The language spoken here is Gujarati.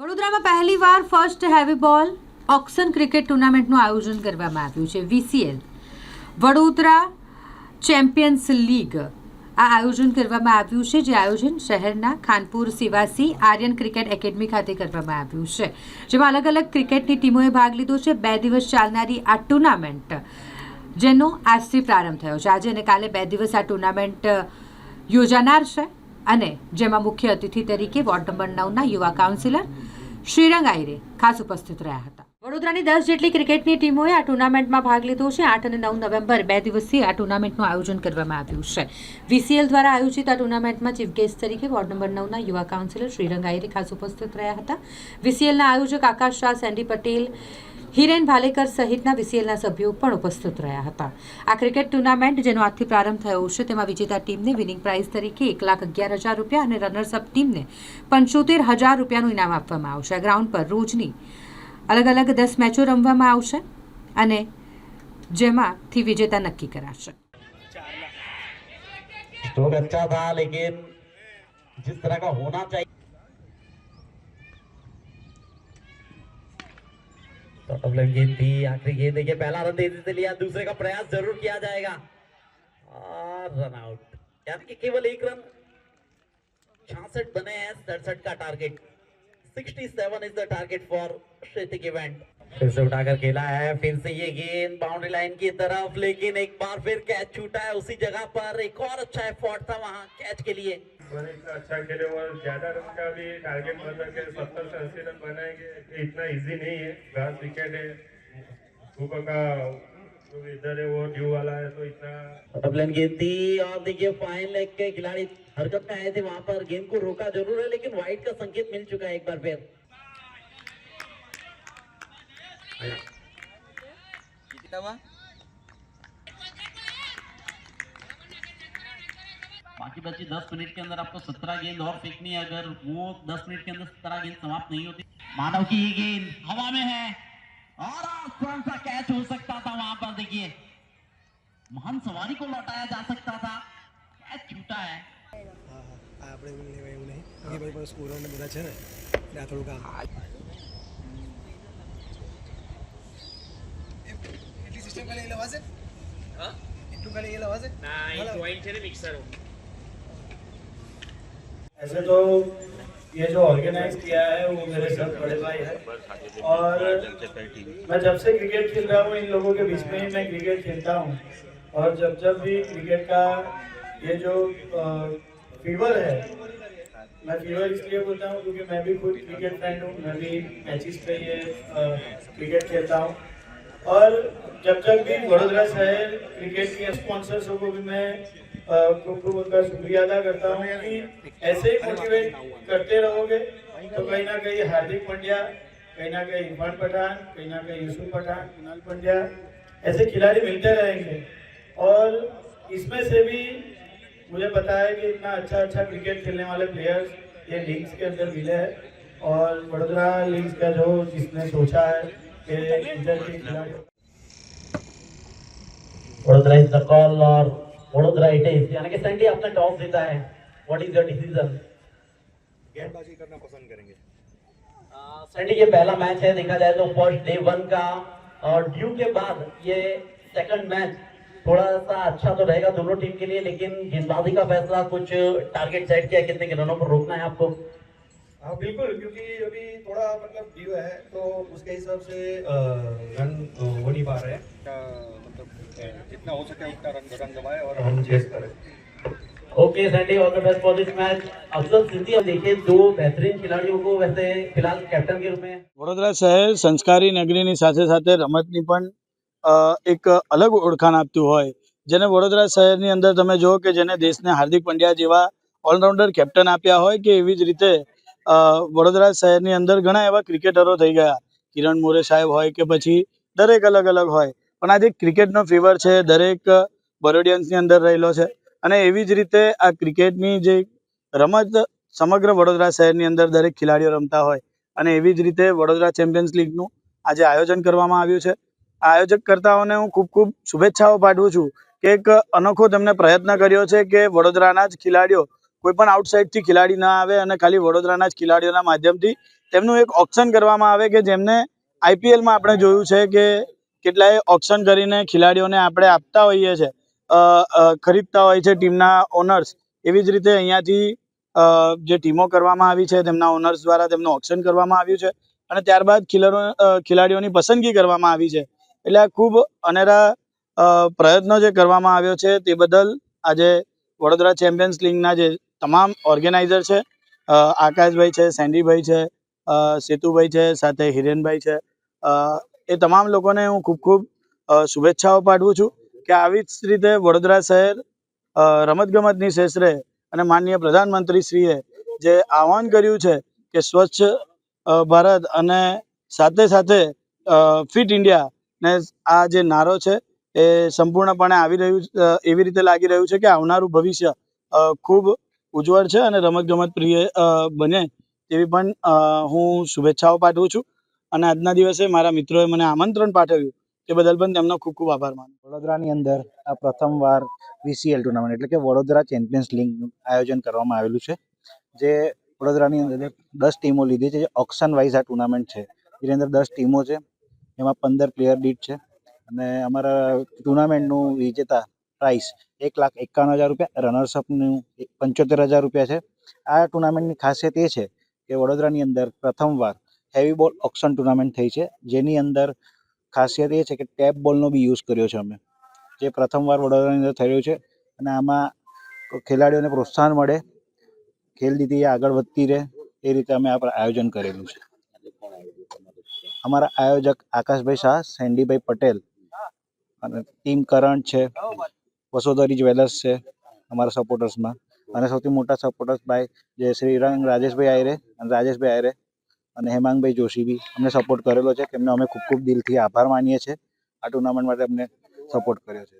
વડોદરામાં પહેલીવાર ફર્સ્ટ હેવી બોલ ઓક્સન ક્રિકેટ ટુર્નામેન્ટનું આયોજન કરવામાં આવ્યું છે વીસીએલ વડોદરા ચેમ્પિયન્સ લીગ આ આયોજન કરવામાં આવ્યું છે, જે આયોજન શહેરના ખાનપુર, સિવાસી, આર્યન ક્રિકેટ એકેડમી ખાતે કરવામાં આવ્યું છે, જેમાં અલગ અલગ ક્રિકેટની ટીમોએ ભાગ લીધો છે. બે દિવસ ચાલનારી આ ટુર્નામેન્ટ જેનો આજથી પ્રારંભ થયો છે. આજે અને કાલે બે દિવસ આ ટુર્નામેન્ટ યોજાનાર છે. અને જેમાં મુખ્ય અતિથિ તરીકે વોર્ડ નંબર નવના યુવા કાઉન્સિલર શ્રીરંગ આયરે ખાસ ઉપસ્થિત રહ્યા હતા. વડોદરાની દસ જેટલી ક્રિકેટની ટીમોએ આ ટુર્નામેન્ટમાં ભાગ લીધો છે. આઠ અને નવ નવેમ્બર બે દિવસથી આ ટુર્નામેન્ટનું આયોજન કરવામાં આવ્યું છે. વીસીએલ દ્વારા આયોજિત આ ટુર્નામેન્ટમાં ચીફ ગેસ્ટ તરીકે વોર્ડ નંબર નવના યુવા કાઉન્સિલર શ્રીરંગ આયરે ખાસ ઉપસ્થિત રહ્યા હતા. વીસીએલના આયોજક આકાશ શાહ, સેન્ડી પટેલ, હિરેન ભાલેકર સહિતના વીસીએલના સભ્યો પણ ઉપસ્થિત રહ્યા હતા. આ ક્રિકેટ ટુર્નામેન્ટ જેનો આજથી પ્રારંભ થયો છે, તેમાં વિજેતા ટીમને વિનિંગ પ્રાઇઝ તરીકે એક લાખ અગિયાર હજાર રૂપિયા અને રનર્સઅપ ટીમને પંચોતેર હજાર રૂપિયાનું ઇનામ આપવામાં આવશે. ગ્રાઉન્ડ પર રોજની અલગ અલગ દસ મેચો રમવામાં આવશે અને જેમાંથી વિજેતા નક્કી કરાશે स्ट्रोक अच्छा था लेकिन जिस तरह का होना चाहिए Sort of like गेंद थी आखिरी गेंद देखिए पहला रन तेजी से लिया दूसरे का प्रयास जरूर किया जाएगा और रन आउट यानी कि केवल एक रन छियासठ बने हैं सड़सठ का target 67 is the target for श्रेतिक event फिर से उठाकर खेला है फिर से ये गेंद बाउंड्री लाइन की तरफ़ लेकिन एक बार फिर कैच छूटा है उसी जगह पर। एक और अच्छा एफर्ट था वहाँ कैच के लिए। अच्छा खेले और ज़्यादा रन का भी टारगेट बना के सत्तर से अस्सी रन बनाएँगे इतना इजी नहीं है। घास विकेट है। का जो इधर है वो ड्यू वाला है तो इतना डबलन गेंद थी और देखिए फाइन लेग के खिलाड़ी हरकत में आए थे वहाँ पर। गेंद को रोका ज़रूर है लेकिन वाइट का संकेत मिल चुका है एक बार फिर। बाकी बची दस मिनट के अंदर आपको सत्रह गेंद और फेंकनी है। अगर वो दस मिनट के अंदर सत्रह गेंद समाप्त नहीं होती मानव की ये गेंद हवा में है। और आसान सा कैच हो सकता था वहां पर देखिए महान सवारी को लौटाया जा सकता था कैच छूटा है હા હા આ આપણે એવું લેવાય એવું નહીં એ ભાઈ પણ સ્કોરો ને બધા છે ને એટલે આ થોડું કામ એટલી સિસ્ટમ ખાલી એ લવાશે હા એટલું ખાલી એ લવાશે ના ऐसे तो ये जो ऑर्गेनाइज किया है, वो मेरे सब बड़े भाई है। और मैं जब से क्रिकेट खेल रहा हूँ, इन लोगों के बीच में ही मैं क्रिकेट खेलता हूँ। और जब जब भी क्रिकेट का ये जो फीवर है, मैं फीवर इसलिए बोलता हूँ क्योंकि मैं भी खुद क्रिकेट फ्रेंड हूँ, मैं भी मैचेस पे ये क्रिकेट खेलता हूँ। और जब जब भी वडोदरा शहर क्रिकेट के स्पॉन्सर्सों को भी मैं उनका शुक्रिया अदा करता हूँ कि ऐसे ही मोटिवेट करते रहोगे तो कहीं ना कहीं हार्दिक पंड्या, कहीं ना कहीं इरफान पठान, कहीं ना कहीं यूसुफ पठान, कुणाल पांड्या, ऐसे खिलाड़ी मिलते रहेंगे। और इसमें से भी मुझे पता है कि इतना अच्छा अच्छा क्रिकेट खेलने वाले प्लेयर्स ये लीग्स के अंदर मिले हैं। और वडोदरा लीग्स का जो जिसने सोचा है कि इधर के खिलाड़ियों वडोदरा इज़ द कॉल और वडोदरा इट यानी कि सैंडी अपना टॉस जीता है। व्हाट इज़ योर डिसीज़न गेंदबाजी करना पसंद करेंगे। सैंडी ये पहला मैच है देखा जाए तो फ़र्स्ट डे वन का। और ड्यू के बाद ये सेकंड मैच थोड़ा सा अच्छा तो रहेगा दोनों टीम के लिए लेकिन गेंदबाजी का फैसला कुछ टारगेट सेट किया कितने के रनों पर रोकना है आपको? हाँ बिल्कुल क्योंकि अभी थोड़ा मतलब ड्यू है तो उसके हिसाब से रन हो नहीं पा रहे हैं। मतलब जितना हो सके उतना रन रन जमाए और हम चेस करें okay Sandy all the best for this match Afzal Siddiqui अब देखिए दो बेहतरीन खिलाड़ियों को वैसे फिलहाल कैप्टन के रूप में વડોદરા શહેર સંસ્કારી નગરીની સાથે સાથે રમતની પણ અ, એક અલગ ઓળખાણ આપતું હોય જેને વડોદરા શહેરની અંદર તમે જુઓ કે જેને દેશને હાર્દિક પંડ્યા જેવા ઓલરાઉન્ડર કેપ્ટન આપ્યા હોય કે એવી જ રીતે અ, વડોદરા શહેરની અંદર ઘણા એવા ક્રિકેટરો થઈ ગયા કિરણ મોરે સાહેબ હોય કે પછી દરેક અલગ અલગ હોય પણ આજે ક્રિકેટનો ફીવર છે, દરેક બરોડિયન્સની અંદર રહેલો છે. અને એવી જ રીતે આ ક્રિકેટની જે રમત સમગ્ર વડોદરા શહેરની અંદર દરેક ખેલાડીઓ રમતા હોય અને એવી જ રીતે વડોદરા ચેમ્પિયન્સ લીગનું આજે આયોજન કરવામાં આવ્યું છે. આ આયોજક કરતાઓને હું ખૂબ ખૂબ શુભેચ્છાઓ પાઠવું છું કે એક અનોખો તેમણે પ્રયત્ન કર્યો છે કે વડોદરાના જ ખેલાડીઓ કોઈ પણ આઉટસાઇડથી ખેલાડી ના આવે અને ખાલી વડોદરાના જ ખેલાડીઓના માધ્યમથી તેમનું એક ઓપ્શન કરવામાં આવે કે જેમને આઈપીએલમાં આપણે જોયું છે કે કેટલાય ઓપ્શન કરીને ખેલાડીઓને આપણે આપતા હોઈએ છીએ ખરીદતા હોય છે ટીમના ઓનર્સ એવી જ રીતે અહીંયાથી જે ટીમો કરવામાં આવી છે, તેમના ઓનર્સ દ્વારા તેમનું ઓપ્શન કરવામાં આવ્યું છે અને ત્યારબાદ ખિલરો ખેલાડીઓની પસંદગી કરવામાં આવી છે. એટલે આ ખૂબ અનેરા પ્રયત્નો જે કરવામાં આવ્યો છે તે બદલ આજે વડોદરા ચેમ્પિયન્સ લીગના જે તમામ ઓર્ગેનાઇઝર છે આકાશભાઈ છે, સેન્ડીભાઈ છે સેતુભાઈ છે, સાથે હિરેનભાઈ છે એ તમામ લોકોને હું ખૂબ ખૂબ શુભેચ્છાઓ પાઠવું છું કે આવી જ રીતે વડોદરા શહેર રમતગમતની ક્ષેત્રે અને માનનીય પ્રધાનમંત્રીશ્રીએ જે આહવાન કર્યું છે કે સ્વચ્છ ભારત અને સાથે સાથે ફિટ ઇન્ડિયા ને આ જે નારો છે એ સંપૂર્ણપણે આવી રહ્યું એવી રીતે લાગી રહ્યું છે કે આવનારું ભવિષ્ય ખૂબ ઉજ્જવળ છે અને રમતગમત પ્રિય બને તેવી પણ હું શુભેચ્છાઓ પાઠવું છું. અને આજના દિવસે મારા મિત્રોએ મને આમંત્રણ પાઠવ્યું તે બદલ પણ તેમનો ખૂબ ખૂબ આભાર માનું વડોદરાની અંદર આ પ્રથમવાર વીસીએલ ટુર્નામેન્ટ એટલે કે વડોદરા ચેમ્પિયન્સ લીગનું આયોજન કરવામાં આવેલું છે, જે વડોદરાની અંદર દસ ટીમો લીધી છે. જે ઓક્શન વાઇઝ આ ટુર્નામેન્ટ છે, જેની અંદર દસ ટીમો છે, એમાં પંદર પ્લેયર દીઠ છે અને અમારા ટુર્નામેન્ટનું વિજેતા પ્રાઇસ એક લાખ એકાવન હજાર રૂપિયા રનર્સઅપનું પંચોતેર હજાર રૂપિયા છે. આ ટુર્નામેન્ટની ખાસિયત એ છે કે વડોદરાની અંદર પ્રથમવાર હેવી બોલ ઓક્શન ટુર્નામેન્ટ થઈ છે. જેની અંદર ખાસિયત એ છે કે ટેપ બોલનો બી યુઝ કર્યો છે અમે. જે પ્રથમવાર વડોદરાની અંદર રહ્યું છે અને આમાં ખેલાડીઓને પ્રોત્સાહન મળે ખેલ ખેલનીતિ આગળ વધતી રહે, એ રીતે અમે આ આયોજન કરેલું છે. અમારા આયોજક આકાશભાઈ શાહ સેન્ડીભાઈ પટેલ અને ટીમ કરંટ છે વસોધરી જ્વેલર્સ છે અમારા સપોર્ટર્સમાં અને સૌથી મોટા સપોર્ટર્સ ભાઈ જે શ્રીરંગ રાજેશભાઈ આયરે અને રાજેશભાઈ આયરે અને હેમાંગભાઈ જોશી બી અમને સપોર્ટ કરેલો છે. તેમને અમે ખૂબ ખૂબ દિલથી આભાર માનીએ છીએ. આ ટુર્નામેન્ટ માટે અમને સપોર્ટ કર્યો છે.